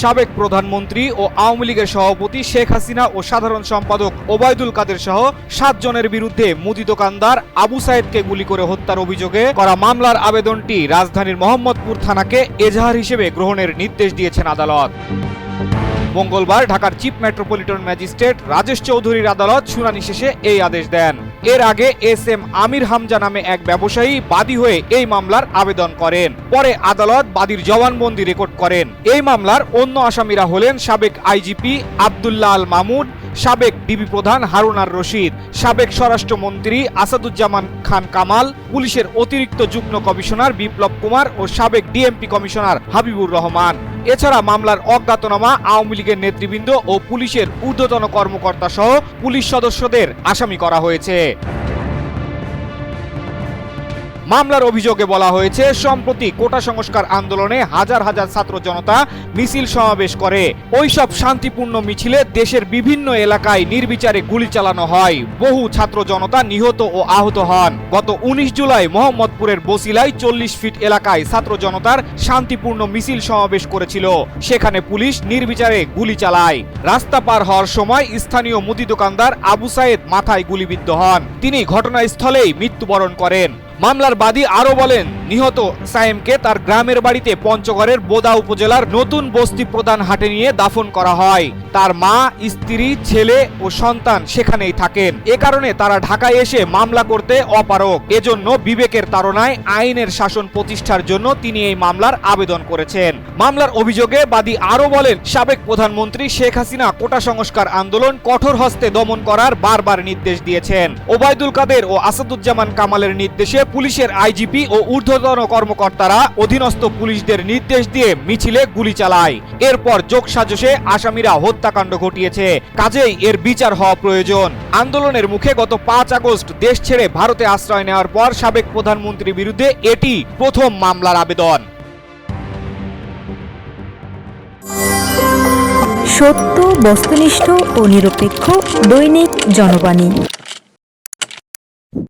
সাবেক প্রধানমন্ত্রী ও আওয়ামী লীগের সভাপতি শেখ হাসিনা ও সাধারণ সম্পাদক ওবায়দুল কাদের সহ সাতজনের বিরুদ্ধে মুদি দোকানদার আবু সাইদকে গুলি করে হত্যার অভিযোগে করা মামলার আবেদনটি রাজধানীর মোহাম্মদপুর থানাকে এজাহার হিসেবে গ্রহণের নির্দেশ দিয়েছেন আদালত। মঙ্গলবার ঢাকার চিফ মেট্রোপলিটন ম্যাজিস্ট্রেট রাজেশ চৌধুরীর আদালত শুনানি শেষে এই আদেশ দেন। এর আগে এস এম আমির হামজা নামে এক ব্যবসায়ী বাদী হয়ে এই মামলার আবেদন করেন। পরে আদালত বাদীর জবানবন্দি রেকর্ড করেন। এই মামলার অন্য আসামিরা হলেন সাবেক আইজিপি আবদুল্লাহ আল মামুদ সাবেক ডিবি প্রধান হারুন আর রশিদ, সাবেক স্বরাষ্ট্রমন্ত্রী আসাদুজ্জামান খান কামাল, পুলিশের অতিরিক্ত যুগ্ম কমিশনার বিপ্লব কুমার ও সাবেক ডিএমপি কমিশনার হাবিবুর রহমান। এছাড়া মামলার অজ্ঞাতনামা আওয়ামী লীগের নেতৃবৃন্দ ও পুলিশের ঊর্ধ্বতন কর্মকর্তা সহ পুলিশ সদস্যদের আসামি করা হয়েছে। মামলার অভিযোগে বলা হয়েছে, সম্প্রতি কোটা সংস্কার আন্দোলনে হাজার হাজার ছাত্র জনতা মিছিল সমাবেশ করে। ওইসব শান্তিপূর্ণ মিছিলে দেশের বিভিন্ন এলাকায় নির্বিচারে গুলি চালানো হয়। বহু ছাত্র জনতা নিহত ও আহত হন। গত উনিশ জুলাই মোহাম্মদপুরের বসিলায় চল্লিশ ফিট এলাকায় ছাত্র জনতার শান্তিপূর্ণ মিছিল সমাবেশ করেছিল। সেখানে পুলিশ নির্বিচারে গুলি চালায়। রাস্তা পার হওয়ার সময় স্থানীয় মুদি দোকানদার আবু সায়েদ মাথায় গুলিবিদ্ধ হন। তিনি ঘটনাস্থলেই মৃত্যুবরণ করেন। মামলার বাদী আরও বলেন নিহত সায়েমকে তার গ্রামের বাড়িতে পঞ্চগড়ের বোদা উপজেলার নতুন বস্তি প্রধান হাটে নিয়ে দাফন করা হয়। তার মা, স্ত্রী, ছেলে ও সন্তান সেখানেই থাকেন। এ কারণে তারা ঢাকায় এসে মামলা করতে অপারক এজন্য বিবেকের তাড়নায় আইনের শাসন প্রতিষ্ঠার জন্য তিনি এই মামলার আবেদন করেছেন। মামলার অভিযোগে বাদী আরও বলেন, সাবেক প্রধানমন্ত্রী শেখ হাসিনা কোটা সংস্কার আন্দোলন কঠোর হস্তে দমন করার বারবার নির্দেশ দিয়েছেন। ওবায়দুল কাদের ও আসাদুজ্জামান কামালের নির্দেশে পুলিশের আইজিপি ও ঊর্ধ্বতন কর্মকর্তারা অধীনস্থ পুলিশদের নির্দেশ দিয়ে মিছিলে গুলি চালায়। এরপর যোগসাজশে আসামিরা হত্যাকাণ্ড ঘটিয়েছে। কাজেই এর বিচার হওয়া প্রয়োজন। আন্দোলনের মুখে গত পাঁচ আগস্ট দেশ ছেড়ে ভারতে আশ্রয় নেওয়ার পর সাবেক প্রধানমন্ত্রীর বিরুদ্ধে এটি প্রথম মামলার আবেদন। সত্য, বস্তুনিষ্ঠ ও নিরপেক্ষ দৈনিক জনবাণী।